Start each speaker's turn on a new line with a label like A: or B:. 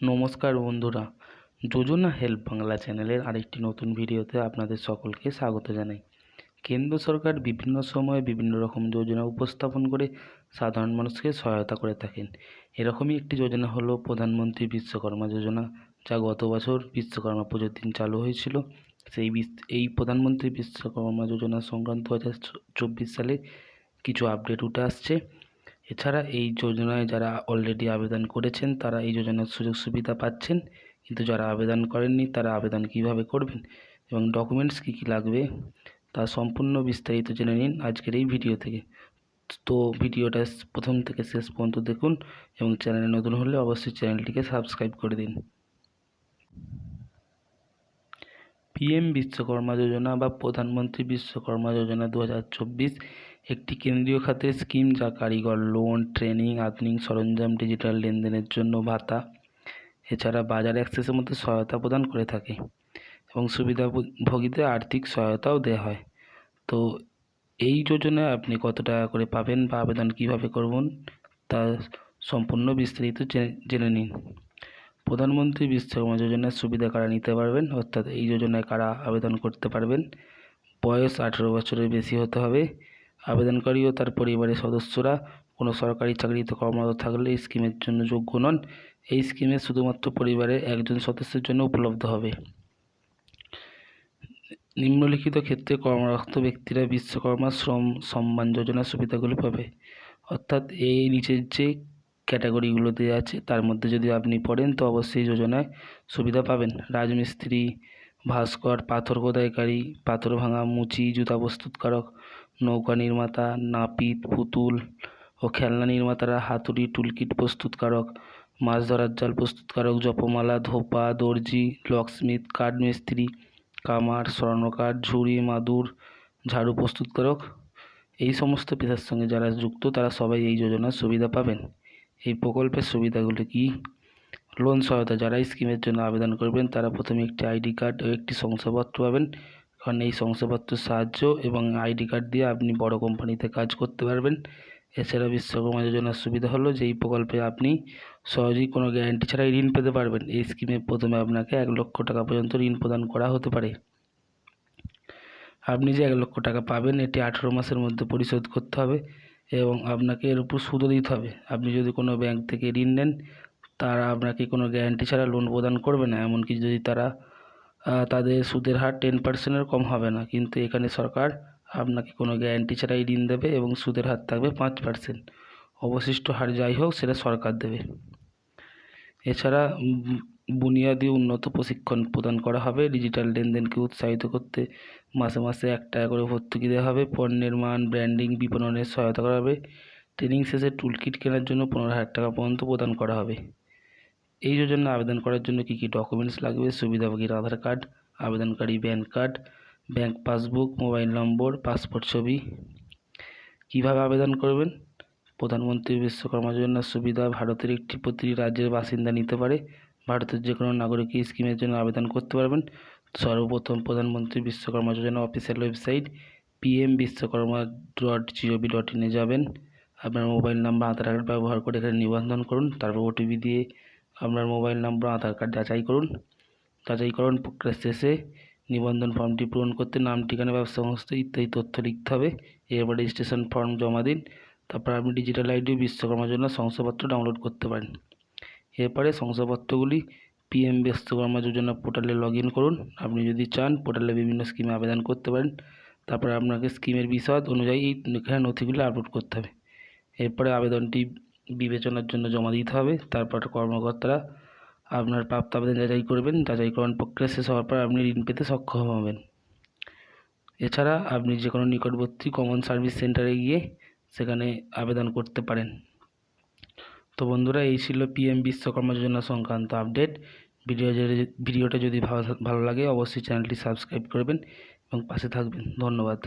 A: নমস্কার বন্ধুরা। যোজনা হেল্প বাংলা চ্যানেলের আরেকটি নতুন ভিডিওতে আপনাদের সকলকে স্বাগত জানাই। কেন্দ্র সরকার বিভিন্ন সময়ে বিভিন্ন রকম যোজনা উপস্থাপন করে সাধারণ মানুষকে সহায়তা করে থাকেন। এরকমই একটি যোজনা হলো প্রধানমন্ত্রী বিশ্বকর্মা যোজনা, যা গত বছর বিশ্বকর্মা পুজোর দিন চালু হয়েছিল। সেই এই প্রধানমন্ত্রী বিশ্বকর্মা যোজনা সংক্রান্ত দু হাজার চব্বিশ সালে কিছু আপডেট উঠে আসছে। এছাড়া এই যোজনায় যারা অলরেডি আবেদন করেছেন, তারা এই যোজনার সুযোগ সুবিধা পাচ্ছেন। কিন্তু যারা আবেদন করেননি, তারা আবেদন কীভাবে করবেন? এবং ডকুমেন্টস কী কী লাগবে? তা সম্পূর্ণ বিস্তারিত জেনে নিন আজকের এই ভিডিও থেকে। তো ভিডিওটা প্রথম থেকে শেষ পর্যন্ত দেখুন এবং চ্যানেলে নতুন হলে অবশ্যই চ্যানেলটিকে সাবস্ক্রাইব করে দিন। পিএম বিশ্বকর্মা যোজনা বা প্রধানমন্ত্রী বিশ্বকর্মা যোজনা দু হাজার চব্বিশ একটি কেন্দ্রীয় খাতের স্কিম যা কারিগর, লোন, ট্রেনিং, আধুনিক সরঞ্জাম, ডিজিটাল লেনদেনের জন্য ভাতা, এছাড়া বাজার অ্যাক্সেসের মধ্যে সহায়তা প্রদান করে থাকে এবং সুবিধাভোগীদের আর্থিক সহায়তাও দেওয়া হয়। তো এই যোজনায় আপনি কত টাকা করে পাবেন বা আবেদন কীভাবে করবেন তা সম্পূর্ণ বিস্তারিত জেনে নিন। প্রধানমন্ত্রী বিশ্বকর্মা যোজনার সুবিধা কারা নিতে পারবেন? অর্থাৎ এই যোজনায় কারা আবেদন করতে পারবেন? বয়স আঠেরো বছরের বেশি হতে হবে। আবেদনকারী ও তার পরিবারের সদস্যরা কোনো সরকারি চাকরিতে কর্মরত থাকলে এই স্কিমের জন্য যোগ্য নন। এই স্কিমে শুধুমাত্র পরিবারের একজন সদস্যের জন্য উপলব্ধ হবে। নিম্নলিখিত ক্ষেত্রে কর্মরত ব্যক্তিরা বিশ্বকর্মা শ্রম সম্মান যোজনার সুবিধাগুলি পাবে। অর্থাৎ এই নিচের যে ক্যাটাগরিগুলো দেওয়া আছে, তার মধ্যে যদি আপনি পড়েন, তো অবশ্যই যোজনায় সুবিধা পাবেন। রাজমিস্ত্রি ভাস্কর, পাথর খোদাইকারী, পাথর ভাঙা মুচি, জুতা প্রস্তুতকারক নৌকা নির্মাতা, নাপিত, পুতুল ও খেলনা নির্মাতারা, হাতুড়ি, টুলকিট প্রস্তুতকারক মাছ ধরার জাল প্রস্তুতকারক জপমালা, ধোপা, দর্জি লকস্মিথ কাঠ মিস্ত্রি, কামার, স্বর্ণকার, ঝুড়ি, মাদুর, ঝাড়ু প্রস্তুতকারক এই সমস্ত পেশার সঙ্গে যারা যুক্ত, তারা সবাই এই যোজনার সুবিধা পাবেন। এই প্রকল্পের সুবিধাগুলি কী? লোন সহায়তা যারা এই স্কিমের জন্য আবেদন করবেন, তারা প্রথমে একটি আইডি কার্ড ও একটি শংসাপত্র পাবেন। কারণ এই শংসাপত্রের সাহায্য এবং আইডি কার্ড দিয়ে আপনি বড় কোম্পানিতে কাজ করতে পারবেন। এছাড়া বিশ্বকর্মা যোজনার সুবিধা হলো যে, এই প্রকল্পে আপনি সহজেই কোনো গ্যারান্টি ছাড়াই ঋণ পেতে পারবেন। এই স্কিমে প্রথমে আপনাকে এক লক্ষ টাকা পর্যন্ত ঋণ প্রদান করা হতে পারে। আপনি যে এক লক্ষ টাকা পাবেন, এটি আঠেরো মাসের মধ্যে পরিশোধ করতে হবে এবং আপনাকে এর উপর সুদও দিতে হবে। আপনি যদি কোনো ব্যাংক থেকে ঋণ নেন তারা আপনাকে কোনো গ্যারান্টি ছাড়া লোন প্রদান করবে না? এমনকি যদি তারা তাদের সুদের হার টেন পার্সেন্টের কম হবে না, কিন্তু এখানে সরকার আপনাকে কোনো গ্যারান্টি ছাড়াই ঋণ দেবে এবং সুদের হার থাকবে পাঁচ পার্সেন্ট অবশিষ্ট হার যাই হোক, সেটা সরকার দেবে। এছাড়া বুনিয়াদি উন্নত প্রশিক্ষণ প্রদান করা হবে। ডিজিটাল লেনদেনকে উৎসাহিত করতে মাসে মাসে এক টাকা করে ভর্তুকি দেওয়া হবে। পণ্যের মান ব্র্যান্ডিং বিপণনের সহায়তা করা হবে। ট্রেনিং শেষে টুলকিট কেনার জন্য পনেরো হাজার টাকা পর্যন্ত প্রদান করা হবে। এই যোজনা আবেদন করার জন্য কী কী ডকুমেন্টস লাগবে? সুবিধাভোগীর আধার কার্ড আবেদনকারী PAN card bank passbook mobile number passport ছবি। কীভাবে আবেদন করবেন? প্রধানমন্ত্রী বিশ্বকর্মা যোজনার সুবিধা ভারতের একটি প্রতিটি রাজ্যের বাসিন্দা নিতে পারে। ভারতের যে কোনো নাগরিক এই স্কিমের জন্য আবেদন করতে পারবেন। সর্বপ্রথম Pradhanmantri Vishwakarma Yojana official website PM Vishwakarma dot G O V dot ইনে যাবেন। আপনার মোবাইল নাম্বার আধার কার্ড ব্যবহার করে এখানে নিবন্ধন করুন। তারপর ওটিপি দিয়ে আপনার মোবাইল নম্বর, আধার কার্ড যাচাই করুন। যাচাইকরণ প্রক্রিয়া শেষে নিবন্ধন ফর্মটি পূরণ করতে নাম, ঠিকানা, ব্যবসা সংস্থা ইত্যাদি তথ্য লিখতে হবে। এরপর রেজিস্ট্রেশন ফর্ম জমা দিন। তারপর আপনি ডিজিটাল আইডি বিশ্বকর্মার জন্য শংসাপত্র ডাউনলোড করতে পারেন। এরপরে শংসাপত্রগুলি পিএম বিশ্বকর্মা যোজনা পোর্টালে লগ করুন। আপনি যদি চান পোর্টালে বিভিন্ন স্কিমে আবেদন করতে পারেন। তারপরে আপনাকে স্কিমের বিশদ অনুযায়ী এখানে নথিগুলি আপলোড করতে হবে। এরপরে আবেদনটি বিবেচনার জন্য জমা দিতে হবে। তারপর কর্মকর্তারা আপনার প্রাপ্ত আবেদন যাচাই করবেন। যাচাইকরণ প্রক্রিয়া শেষ হওয়ার পর আপনি ঋণ পেতে সক্ষম হবেন। এছাড়া আপনি যে কোনো নিকটবর্তী কমন সার্ভিস সেন্টারে গিয়ে সেখানে আবেদন করতে পারেন। তো বন্ধুরা, এই ছিল পিএম বিশ্বকর্মা যোজনা সংক্রান্ত আপডেট ভিডিও ভিডিওটা যদি ভালো ভালো লাগে, অবশ্যই চ্যানেলটি সাবস্ক্রাইব করবেন এবং পাশে থাকবেন। ধন্যবাদ।